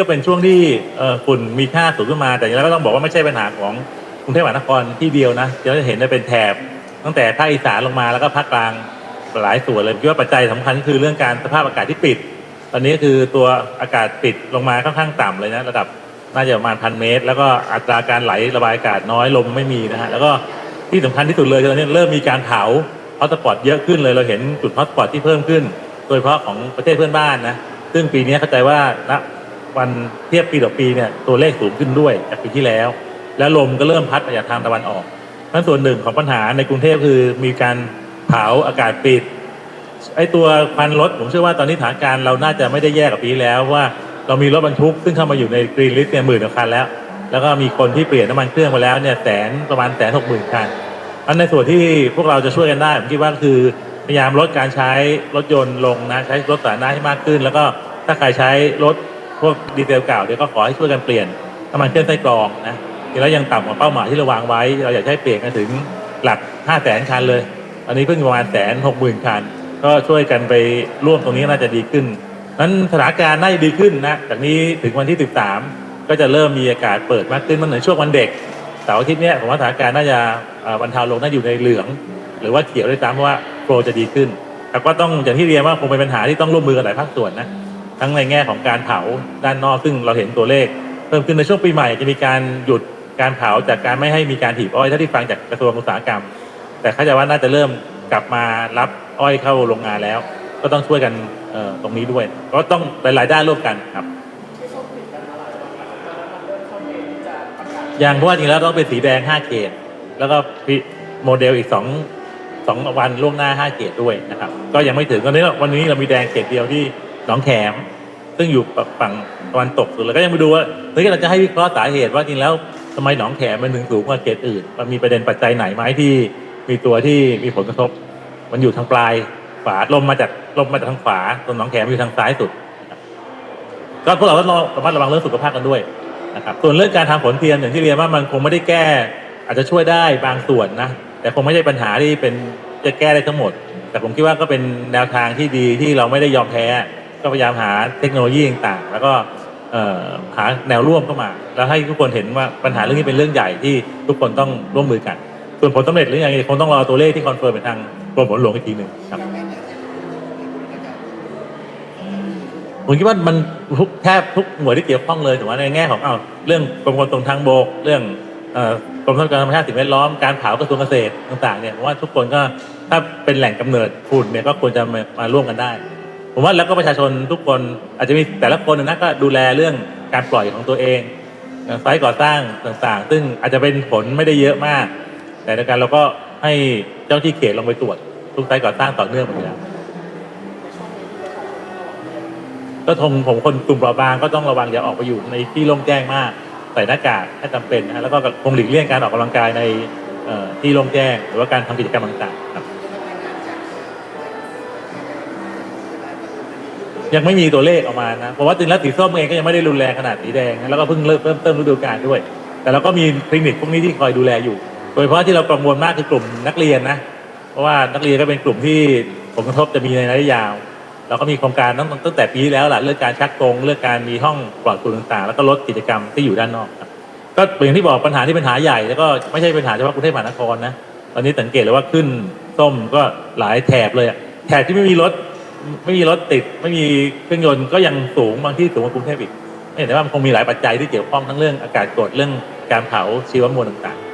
ก็เป็นช่วงที่ฝุ่นมีค่าสูงขึ้นมา แต่ย่างไรก็ต้องบอกว่าไม่ใช่ปัญหาของกรุงเทพมหานครที่เดียวนะเราจะเห็นได้เป็นแถบ ตั้งแต่ภาคอีสานลงมาแล้วก็ภาคกลางหลายส่วนเลยคิดว่าปัจจัยสำคัญก็คือเรื่องการสภาพอากาศที่ปิด ตอนนี้คือตัวอากาศปิดลงมาค่อนข้างต่ำเลยนะระดับน่าจะประมาณพันเมตร แล้วก็อัตราการไหลระบายอากาศน้อยลมไม่มีนะฮะแล้วก็ที่สำคัญที่สุดเลยตอนนี้เริ่มมีการเผาฮอตสปอตเยอะขึ้นเลยเราเห็นจุดฮอตสปอตที่เพิ่มขึ้น โดยเฉพาะของประเทศเพื่อนบ้านนะซึ่งปีนี้เข้าใจว่าณ วันเทียบปีต่อปีเนี่ยตัวเลขสูงขึ้นด้วยจากปีที่แล้ว แล้วลมก็เริ่มพัดมาจากทางตะวันออกนั่นส่วนหนึ่งของปัญหาในกรุงเทพคือมีการเผาอากาศปิดไอ้ตัวควันรถผมเชื่อว่าตอนนี้สถานการณ์เราน่าจะไม่ได้แย่กับปีแล้วว่าเรามีรถบรรทุกซึ่งเข้ามาอยู่ในกรีนลิสต์เนี่ยหมื่นกว่าคันแล้ว แล้วก็มีคนที่เปลี่ยนน้ำมันเครื่องมาแล้วเนี่ยแสนประมาณแสนหกหมื่นคันอันในส่วนที่พวกเราจะช่วยกันได้ผมคิดว่าคือพยายามลดการใช้รถยนต์ลงนะใช้รถสาธารณะให้มากขึ้น แล้วก็ถ้าใครใช้รถ วกดีเซลเก่าเดี๋ยก็ขอให้ช่วยกันเปลี่ยนน้ำมันเครื่องไส้กรองนะแล้วยังต่ำกว่าเป้าหมายที่เราวางไว้ เราอยากให้เปลี่ยนกันถึงหลัก5 0 0แสนคันเลยอันนี้เพิ่งประมาณแสนหกหมื่นคัน ก็ช่วยกันไปร่วมตรงนี้น่าจะดีขึ้นนั้นสถานการณ์น่าจะดีขึ้นนะจากนี้ถึงวันที่ 13 ก็จะเริ่มมีอากาศเปิดมากขึ้นมันเหมือนช่วงวันเด็กเสาร์อาทิตย์เนี้ยผมว่าสถานการณ์น่าจะบรรเทาลงน่าอยู่ในเหลือง หรือว่าเขียวด้วยซ้ำเพราะว่าโปรจะดีขึ้น แต่ก็ต้องอย่างที่เรียนว่าคงเป็นปัญหาที่ต้องร่วมมือกันหลายภาคส่วนนะ ทั้งในแง่ของการเผาด้านนอกซึ่งเราเห็นตัวเลข เพิ่มขึ้นในช่วงปีใหม่จะมีการหยุดการเผาจากการไม่ให้มีการถีบอ้อยถ้าที่ฟังจากกระทรวงอุตสาหกรรม แต่เข้าใจว่าน่าจะเริ่มกลับมารับอ้อยเข้าโรงงานแล้ว ก็ต้องช่วยกันตรงนี้ด้วย ก็ต้องหลายๆด้านร่วมกันครับอย่างเพราะว่าจริงแล้วต้องเป็นสีแดง 5 เขต แล้วก็โมเดลอีก 2 2 วันล่วงหน้า 5 เขตด้วยนะครับ ก็ยังไม่ถึงตอนนี้วันนี้เรามีแดงเขตเดียวที่ หนองแขม ซึ่งอยู่ฝั่งตะวันตกสุดแล้วก็ยังมาดูว่าเฮ้ยเราจะให้วิเคราะห์สาเหตุว่าจริงแล้วทำไมหนองแขมมันถึงสูงกว่าเขตอื่น มันมีประเด็นปัจจัยไหนไหมที่มีตัวที่มีผลกระทบ มันอยู่ทางปลายขวาลมมาจากลมมาจากทางขวาส่วนหนองแขมอยู่ทางซ้ายสุดก็พวกเราก็ระมัดระวังเรื่องสุขภาพกันด้วยนะครับส่วนเรื่องการทำฝนเทียมอย่างที่เรียนว่ามันคงไม่ได้แก้ อาจจะช่วยได้บางส่วนนะแต่คงไม่ใช่ปัญหาที่เป็นจะแก้ได้ทั้งหมด แต่ผมคิดว่าก็เป็นแนวทางที่ดีที่เราไม่ได้ยอมแพ้ ก็พยายามหาเทคโนโลยีต่างๆ แล้วก็หาแนวร่วมเข้ามา แล้วให้ทุกคนเห็นว่าปัญหาเรื่องนี้เป็นเรื่องใหญ่ที่ทุกคนต้องร่วมมือกัน ส่วนผลสำเร็จหรือยังไงคงต้องรอตัวเลขที่คอนเฟิร์มไปทางกรมฝนหลวงอีกทีหนึ่งครับผมคิดว่ามันทุกแทบทุกหน่วยที่เกี่ยวข้องเลยแต่ว่าในแง่ของเอาเรื่องกรมขนส่งทางบก เรื่องกรมทรัพยากรธรรมชาติสิ่งแวดล้อมการเผากระทรวงเกษตรต่างๆเนี่ยผมว่าทุกคนก็ถ้าเป็นแหล่งกำเนิดฝุ่นเนี่ยก็ควรจะมาร่วมกันได้ ผมว่าแล้วก็ประชาชนทุกคนอาจจะมีแต่ละคนนะก็ดูแลเรื่องการปล่อยของตัวเองไซต์ก่อสร้างต่างๆ ซึ่งอาจจะเป็นผลไม่ได้เยอะมาก แต่ในการเราก็ให้เจ้าที่เขตลงไปตรวจทุกไซต์ก่อสร้างต่อเนื่องเหมือนกันก็ทงผมคนกลุ่มเปราะบางก็ต้องระวังอย่าออกไปอยู่ในที่โล่งแจ้งมากใส่หน้ากากถ้าจำเป็นนะฮะแล้วก็คงหลีกเลี่ยงการออกกำลังกายในที่โล่งแจ้ง หรือว่าการทำกิจกรรมต่างๆครับ ยังไม่มีตัวเลขออกมานะเพราะว่าจริงแล้วสีส้มเองก็ยังไม่ได้รุนแรงขนาดสีแดงนะแล้วก็เพิ่งเริ่มเริ่มเติมฤดูกาลด้วย แต่เราก็มีคลินิกพวกนี้ที่คอยดูแลอยู่ โดยเฉพาะที่เรากังวลมากคือกลุ่มนักเรียนนะเพราะว่านักเรียนก็เป็นกลุ่มที่ผลกระทบจะมีในระยะยาว เราก็มีโครงการตั้งตั้งแต่ปีแล้วแหละเรื่องการชักกรงเรื่องการมีห้องปลอดฝุ่นต่างๆ แล้วก็ลดกิจกรรมที่อยู่ด้านนอกครับก็อย่างที่บอกปัญหาที่เปัญหาใหญ่แล้วก็ไม่ใช่ปัญหาเฉพาะกรุงเทพมหานครนะตอนนี้สังเกตเลยว่าขึ้นส้มก็หลายแถบเลยแถบที่ไม่มีรถ ไม่มีรถติด ไม่มีเครื่องยนต์ก็ยังสูงบางที่สูงกว่ากรุงเทพอีกเห็นได้ว่ามันคงมีหลายปัจจัยที่เกี่ยวข้องทั้งเรื่องอากาศกดเรื่องการเผาชีวมวลต่างๆ